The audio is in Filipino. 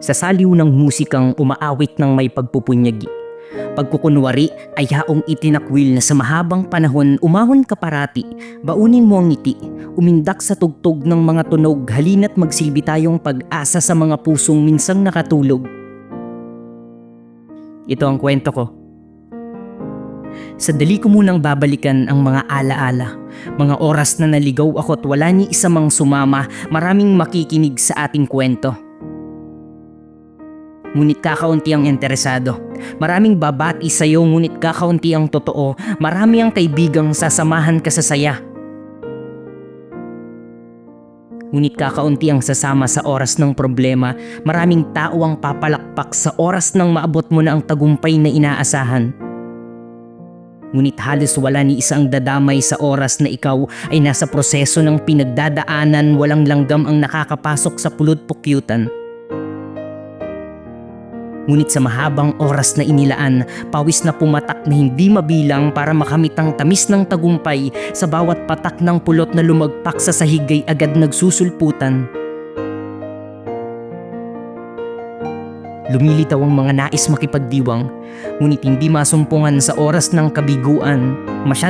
nagsasaliw ng musikang umaawit ng may pagpupunyagi. Pagkukunwari ay yaong itinakwil na sa mahabang panahon umahon ka parati, baunin mo ang ngiti, umindak sa tugtog ng mga tunog halina't magsilbi tayong pag-asa sa mga pusong minsang nakatulog. Ito ang kwento ko. Sandali ko munang babalikan ang mga alaala. Mga oras na naligaw ako at wala ni isa mang sumama, maraming makikinig sa ating kwento. Ngunit kakaunti ang interesado. Maraming babati sa'yo ngunit kakaunti ang totoo. Marami ang kaibigang sasamahan ka sa saya. Ngunit kakaunti ang sasama sa oras ng problema. Maraming tao ang papalakpak sa oras ng maabot mo na ang tagumpay na inaasahan. Ngunit halos wala ni isang dadamay sa oras na ikaw ay nasa proseso ng pinagdadaanan walang langgam ang nakakapasok sa pulot pukyutan. Ngunit sa mahabang oras na inilaan, pawis na pumatak na hindi mabilang para makamit ang tamis ng tagumpay sa bawat patak ng pulot na lumagpak sa sahig ay agad nagsusulputan. Lumilitaw ang mga nais makipagdiwang, ngunit hindi masumpungan sa oras ng kabiguan. Masyado